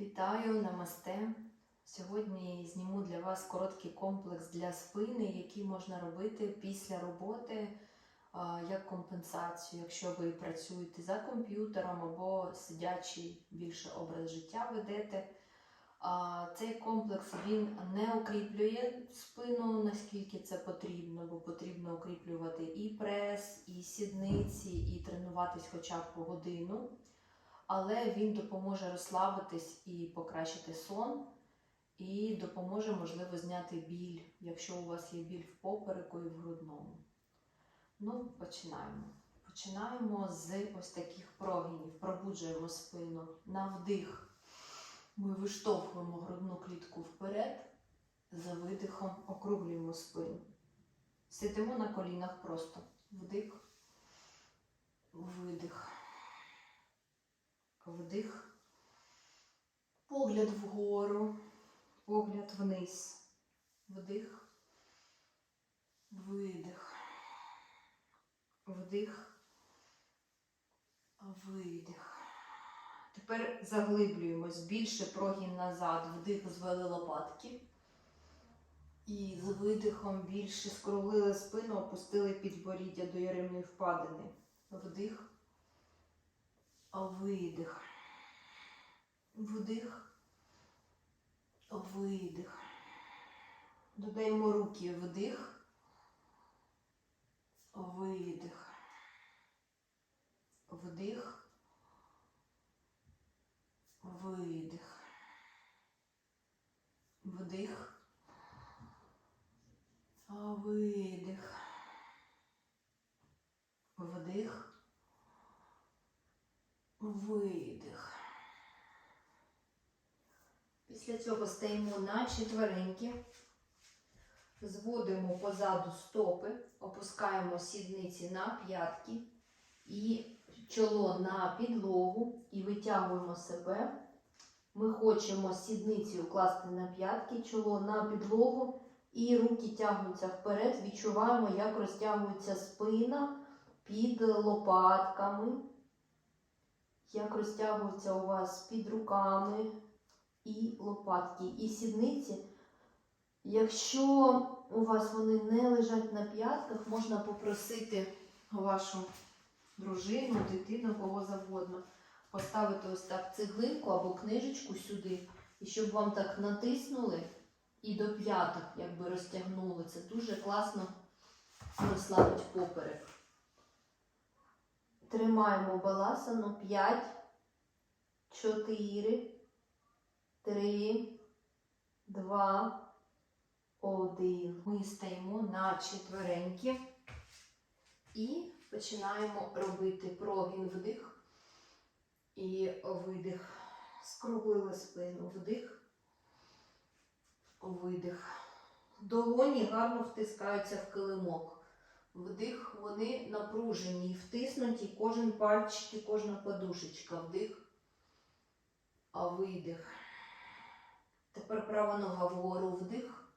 Вітаю, намасте. Сьогодні зніму для вас короткий комплекс для спини, який можна робити після роботи як компенсацію, якщо ви працюєте за комп'ютером або сидячий більше образ життя ведете. Цей комплекс він не укріплює спину, наскільки це потрібно, бо потрібно укріплювати і прес, і сідниці, і тренуватись хоча б по годину але він допоможе розслабитись і покращити сон, і допоможе, можливо, зняти біль, якщо у вас є біль в попереку і в грудному. Ну, починаємо. Починаємо з ось таких прогинів. Пробуджуємо спину. На вдих ми виштовхуємо грудну клітку вперед, за видихом округлюємо спину. Сидимо на колінах просто. Вдих, видих. Вдих. Погляд вгору, погляд вниз. Вдих. Видих. Вдих. Видих. Тепер заглиблюємось більше прогін назад. Вдих звели лопатки. І з видихом більше скруглили спину, опустили підборіддя до яремної впадини. Вдих. Видих. Вдих. Видих. Додаємо руки вдих. Видих. Вдих. Видих. Вдих. Видих. Вдих. Видих. Після цього стаємо на четвереньки, зводимо позаду стопи, опускаємо сідниці на п'ятки і чоло на підлогу і витягуємо себе. Ми хочемо сідниці укласти на п'ятки, чоло на підлогу і руки тягнуться вперед. Відчуваємо, як розтягується спина під лопатками як розтягуються у вас під руками і лопатки, і сідниці. Якщо у вас вони не лежать на п'ятках, можна попросити вашу дружину, дитину, кого завгодно, поставити ось так цеглинку або книжечку сюди, і щоб вам так натиснули і до п'яток якби розтягнули. Це дуже класно розслабить поперек. Тримаємо баласану 5, 4, 3, 2, 1. Ми стаємо на четвереньки і починаємо робити прогін вдих і видих. Скруглили спину вдих, видих. Долоні гарно втискаються в килимок. Вдих, вони напружені, втиснуті, кожен пальчик і кожна подушечка. Вдих, а видих. Тепер права нога вгору вдих.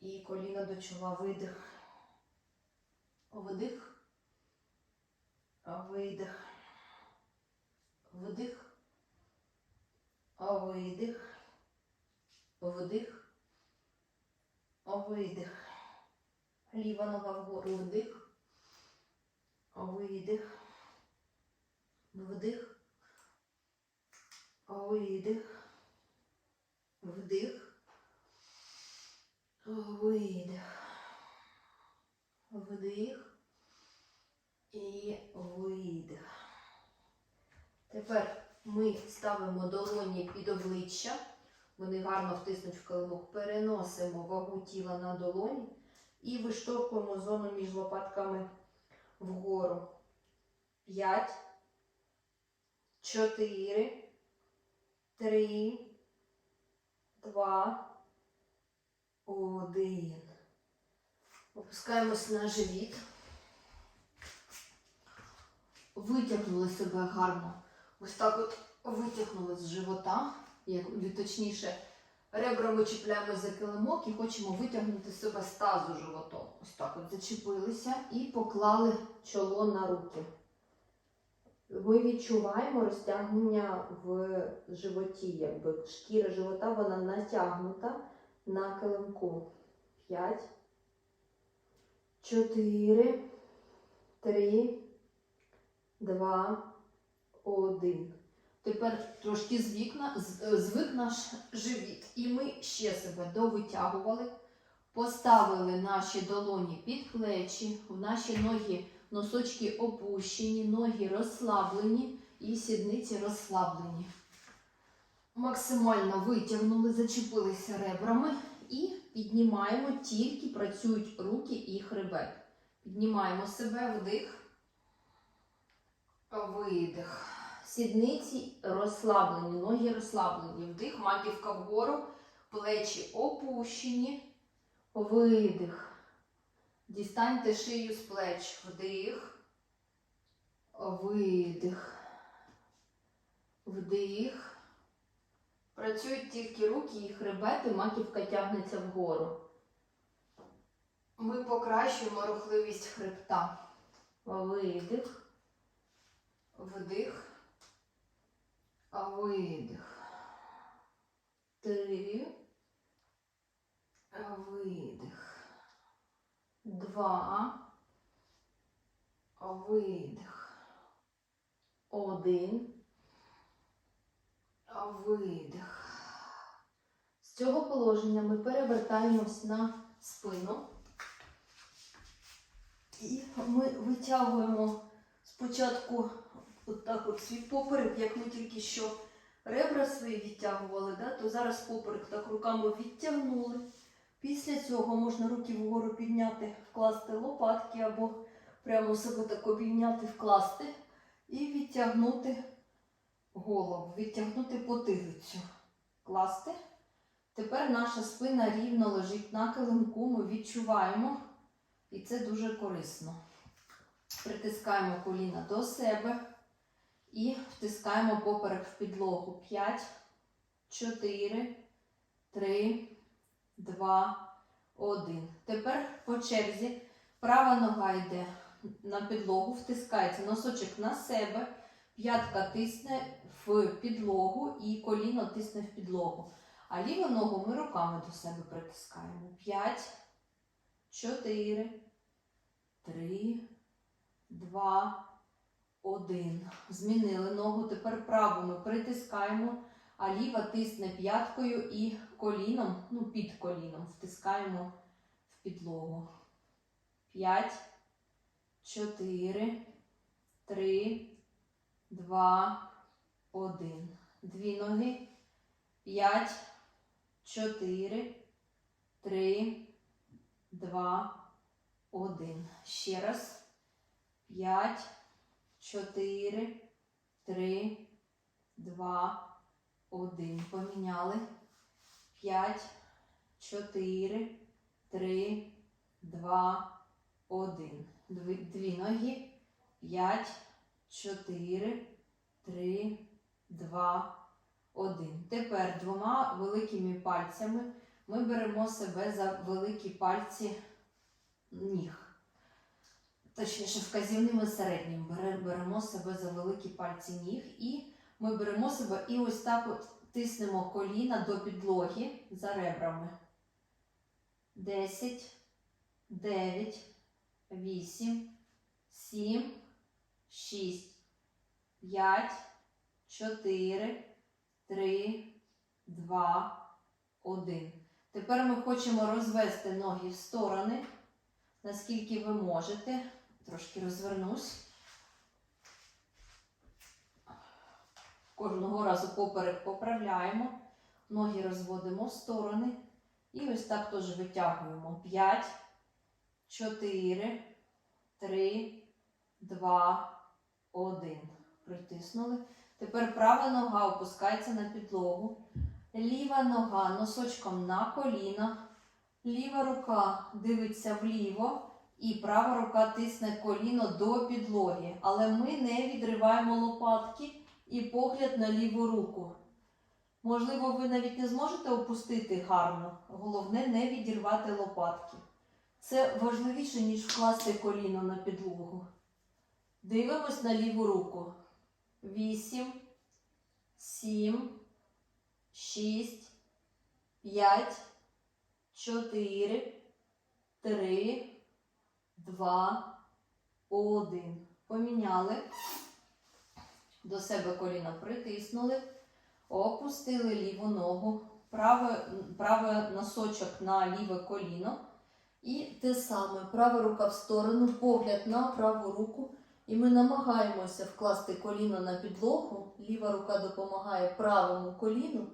І коліна до чола видих. Вдих. Видих. Вдих. Видих. Вдих. Видих. Ліва нога вгору вдих. Видих. Вдих. Видих. Вдих. Видих. Вдих. І видих. Тепер ми ставимо долоні під обличчя. Вони гарно втиснуть в килимок. Переносимо вагу тіла на долоні. І виштовхуємо зону між лопатками вгору. 5, 4, 3, 2, 1. Опускаємось на живіт. Витягнули себе гарно. Ось так от витягнули з живота, як точніше. Ребрами чіпляємо за килимок і хочемо витягнути себе з тазу животом. Ось так от зачепилися і поклали чоло на руки. Ми відчуваємо розтягнення в животі, якби шкіра живота вона натягнута на килимку. П'ять, чотири, три, два, один. Тепер трошки звикна, звик наш живіт. І ми ще себе довитягували, поставили наші долоні під плечі, в наші ноги, носочки опущені, ноги розслаблені і сідниці розслаблені. Максимально витягнули, зачепилися ребрами і піднімаємо, тільки працюють руки і хребет. Піднімаємо себе вдих, видих. Сідниці розслаблені, ноги розслаблені. Вдих, маківка вгору, плечі опущені. Видих. Дістаньте шию з плеч. Вдих. Видих. Вдих. Працюють тільки руки і хребет, і маківка тягнеться вгору. Ми покращуємо рухливість хребта. Видих. Вдих. Видих. Три. Видих. Два. Видих. Один. Видих. З цього положення ми перевертаємось на спину. І ми витягуємо спочатку отак от свій поперек, як ми тільки що ребра свої відтягували, да, то зараз поперек так руками відтягнули. Після цього можна руки вгору підняти, вкласти лопатки або прямо себе так обійняти, вкласти і відтягнути голову, відтягнути потилицю. Класти. Тепер наша спина рівно лежить на килимку, ми відчуваємо, і це дуже корисно. Притискаємо коліна до себе і втискаємо поперек в підлогу. 5, 4, 3, 2, 1. Тепер по черзі права нога йде на підлогу, втискається носочок на себе, п'ятка тисне в підлогу і коліно тисне в підлогу. А ліву ногу ми руками до себе притискаємо. 5, 4, 3, 2, 1. Змінили ногу. Тепер праву ми притискаємо, а ліва тисне п'яткою і коліном, ну під коліном, втискаємо в підлогу. 5, 4, 3, 2, 1. Дві ноги. 5, 4, 3, 2, 1. Ще раз. 5, 4, 3, 2, 1. Поміняли. 5, 4, 3, 2, 1. Дві, дві ноги. 5, 4, 3, 2, 1. Тепер двома великими пальцями ми беремо себе за великі пальці ніг. Точніше, вказівними середнім беремо себе за великі пальці ніг і ми беремо себе і ось так от тиснемо коліна до підлоги за ребрами. 10, 9, 8, 7, 6, 5, 4, 3, 2, 1. Тепер ми хочемо розвести ноги в сторони, наскільки ви можете. Трошки розвернусь. Кожного разу поперек поправляємо, ноги розводимо в сторони. І ось так теж витягуємо. 5, 4, 3, 2, 1. Притиснули. Тепер права нога опускається на підлогу. Ліва нога носочком на коліна. Ліва рука дивиться вліво. І права рука тисне коліно до підлоги. Але ми не відриваємо лопатки і погляд на ліву руку. Можливо, ви навіть не зможете опустити гарно. Головне не відірвати лопатки. Це важливіше, ніж вкласти коліно на підлогу. Дивимось на ліву руку. вісім, сім, шість, п'ять, чотири, три, два, один. Поміняли. До себе коліна притиснули, опустили ліву ногу, праве, праве носочок на ліве коліно. І те саме, права рука в сторону, погляд на праву руку. І ми намагаємося вкласти коліно на підлогу. Ліва рука допомагає правому коліну,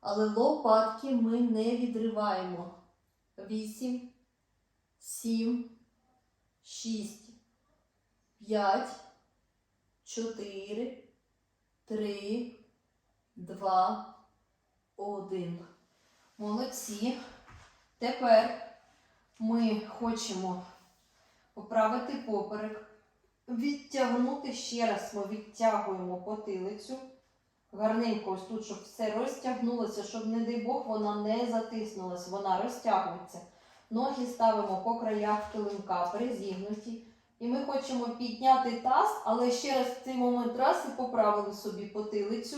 але лопатки ми не відриваємо. Вісім, сім, шість, п'ять, чотири, три, два, один. Молодці. Тепер ми хочемо поправити поперек, відтягнути ще раз. Ми відтягуємо потилицю. Гарненько ось тут, щоб все розтягнулося, щоб, не дай Бог, вона не затиснулась, вона розтягується. Ноги ставимо по краях килимка, призігнуті. І ми хочемо підняти таз, але ще раз в цей момент раз і поправили собі потилицю.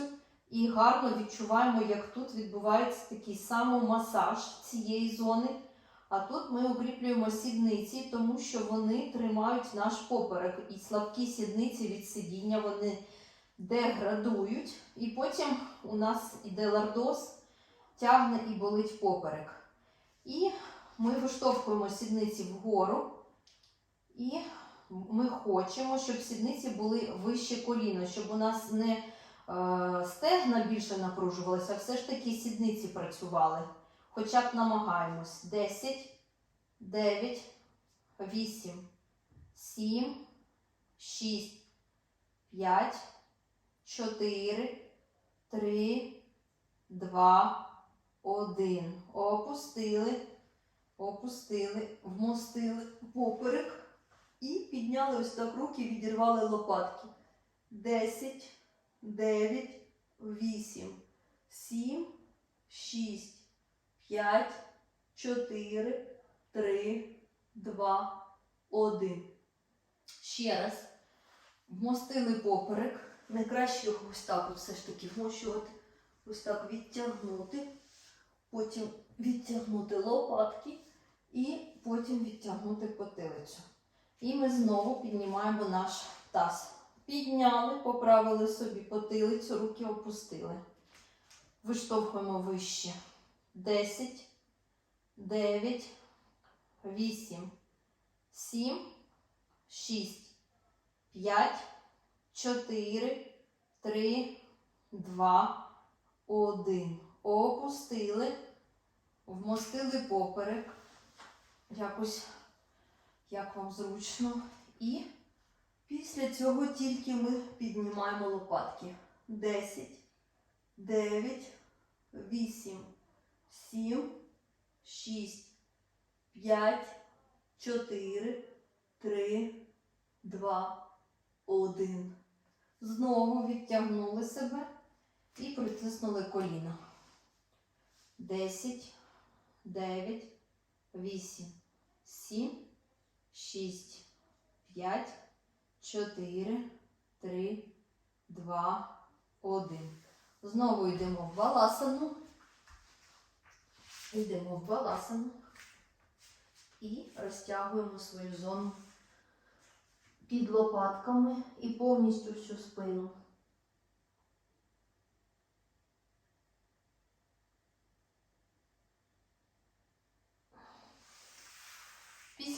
І гарно відчуваємо, як тут відбувається такий самомасаж цієї зони. А тут ми укріплюємо сідниці, тому що вони тримають наш поперек. І слабкі сідниці від сидіння вони деградують. І потім у нас іде лордоз, тягне і болить поперек. І ми виштовхуємо сідниці вгору. І ми хочемо, щоб сідниці були вище коліна, щоб у нас не е, стегна більше напружувалися, а все ж таки сідниці працювали. Хоча б намагаємось. 10, 9, 8, 7, 6, 5, 4, 3, 2, 1. Опустили, опустили, вмостили поперек. І підняли ось так руки, відірвали лопатки. 10, 9, 8, 7, 6, 5, 4, 3, 2, 1. Ще раз. Вмостили поперек. Найкраще його ось так все ж таки вмощувати. Ось так відтягнути. Потім відтягнути лопатки і потім відтягнути потилицю. І ми знову піднімаємо наш таз. Підняли, поправили собі потилицю, руки опустили. Виштовхуємо вище. 10, 9, 8, 7, 6, 5, 4, 3, 2, 1. Опустили, вмостили поперек. Якось як вам зручно. І після цього тільки ми піднімаємо лопатки. 10, 9, 8, 7, 6, 5, 4, 3, 2, 1. Знову відтягнули себе і притиснули коліна. 10, 9, 8, 7, 6, 5, 4, 3, 2, 1. Знову йдемо в баласану. Йдемо в баласану і розтягуємо свою зону під лопатками і повністю всю спину.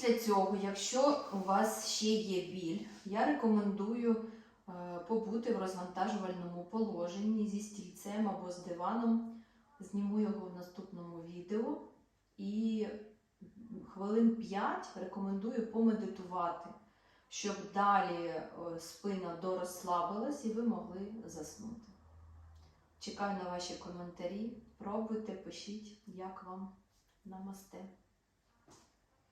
Після цього, якщо у вас ще є біль, я рекомендую е, побути в розвантажувальному положенні зі стільцем або з диваном. Зніму його в наступному відео. І хвилин 5 рекомендую помедитувати, щоб далі е, спина дорозслабилась і ви могли заснути. Чекаю на ваші коментарі. Пробуйте, пишіть, як вам намасте.